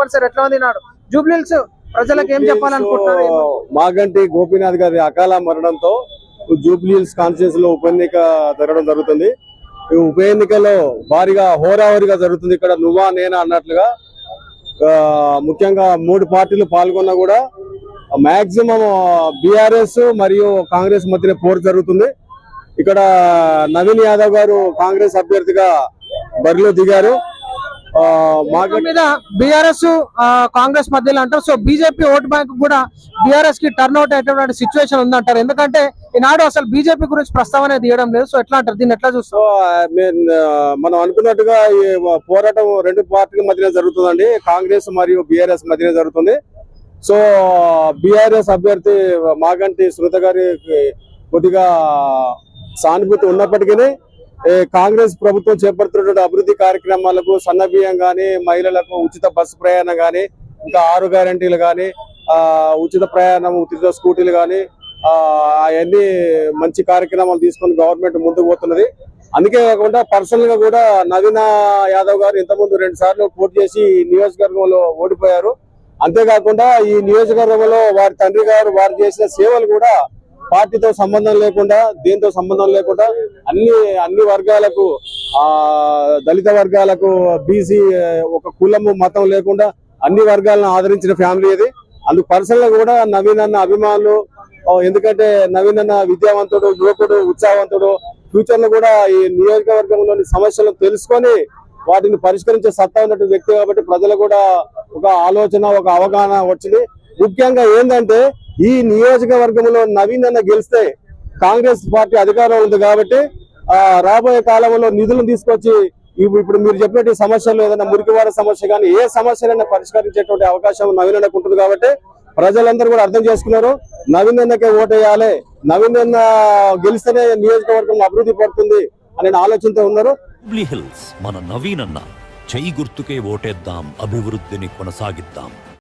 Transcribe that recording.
చెప్పండి సార్ ఎట్లా ఉంది నాడు? జూబ్లీల్స్ ప్రజలకు ఏం చెప్పాలనుకుంటున్నారు మాగంటి గోపీనాథ్ గారి అకాల మరణంతో జూబ్లీహిల్స్ కాన్స్టిట్యూన్స్లో ఉప ఎన్నిక జరగడం జరుగుతుంది. ఈ ఉప ఎన్నికలో భారీగా హోరాహోరీగా జరుగుతుంది ఇక్కడ నువ్వా నేనా అన్నట్లుగా ముఖ్యంగా మూడు పార్టీలు పాల్గొన్నా కూడా మాక్సిమం బీఆర్ఎస్ మరియు కాంగ్రెస్ మధ్యన పోరు జరుగుతుంది. ఇక్కడ నవీన్ యాదవ్ గారు కాంగ్రెస్ అభ్యర్థిగా బరిలో దిగారు. మీద బీఆర్ఎస్ కాంగ్రెస్ మధ్యలో అంటారు. సో బీజేపీ ఓటు బ్యాంక్ కూడా బీఆర్ఎస్కి టర్న్ అవుట్ అయ్యేటువంటి సిచ్యువేషన్ ఉందంటారు. ఎందుకంటే ఈనాడు అసలు బీజేపీ గురించి ప్రస్తావన తీయడం లేదు. సో ఎట్లా అంటారు? దీన్ని ఎట్లా ఆ, మీన్, అనుకున్నట్టుగా ఈ పోరాటం రెండు పార్టీల మధ్యనే జరుగుతుందండి. కాంగ్రెస్ మరియు బీఆర్ఎస్ మధ్యనే జరుగుతుంది. సో బీఆర్ఎస్ అభ్యర్థి మాగంటి సునీత గారికి కొద్దిగా సానుభూతి ఉన్నప్పటికీ కాంగ్రెస్ ప్రభుత్వం చేపడుతున్నటువంటి అభివృద్ధి కార్యక్రమాలకు సన్నబియ్యం కానీ మహిళలకు ఉచిత బస్సు ప్రయాణం గాని ఇంకా ఆరు గ్యారంటీలు కానీ ఆ, ఉచిత ప్రయాణం ఉచిత స్కూటీలు కానీ ఆ, అవన్నీ మంచి కార్యక్రమాలు తీసుకొని గవర్నమెంట్ ముందుకు పోతున్నది. అందుకే కాకుండా పర్సనల్గా కూడా నవీన యాదవ్ గారు ఇంతకుముందు రెండు సార్లు పోటీ చేసి నియోజకవర్గంలో ఓడిపోయారు. అంతేకాకుండా ఈ నియోజకవర్గంలో వారి తండ్రి గారు వారు చేసిన సేవలు కూడా పార్టీతో సంబంధం లేకుండా దేంతో సంబంధం లేకుండా అన్ని అన్ని వర్గాలకు ఆ దళిత వర్గాలకు బీసీ ఒక కులము మతం లేకుండా అన్ని వర్గాలను ఆదరించిన ఫ్యామిలీ ఇది. అందుకు పర్సనల్ కూడా నవీన్ అన్న అభిమానులు ఎందుకంటే నవీన్ అన్న విద్యావంతుడు యువకుడు ఉత్సాహవంతుడు ఫ్యూచర్లో కూడా ఈ నియోజకవర్గంలోని సమస్యలను తెలుసుకొని వాటిని పరిష్కరించే సత్తా ఉన్నటువంటి వ్యక్తి కాబట్టి ప్రజలు కూడా ఒక ఆలోచన ఒక అవగాహన వచ్చింది. ముఖ్యంగా ఏంటంటే ఈ నియోజకవర్గంలో నవీన్ అన్న గెలిస్తే కాంగ్రెస్ పార్టీ అధికారం ఉంది కాబట్టి ఆ రాబోయే కాలంలో నిధులను తీసుకొచ్చి ఇప్పుడు మీరు చెప్పినట్టు సమస్యలు ఏదైనా మురికివాడ సమస్య కానీ ఏ సమస్యలైనా పరిష్కరించేటువంటి అవకాశం నవీన్ అన్నకు ఉంటుంది కాబట్టి ప్రజలందరూ కూడా అర్థం చేసుకున్నారు. నవీన్ అన్నకే ఓటేయాలి. నవీన్ అన్న గెలిస్తేనే నియోజకవర్గం అభివృద్ధి పడుతుంది అనే ఆలోచనతో ఉన్నారు. మన నవీన్ అన్న చెయ్యి గుర్తుకే ఓటేద్దాం అభివృద్ధిని కొనసాగిద్దాం.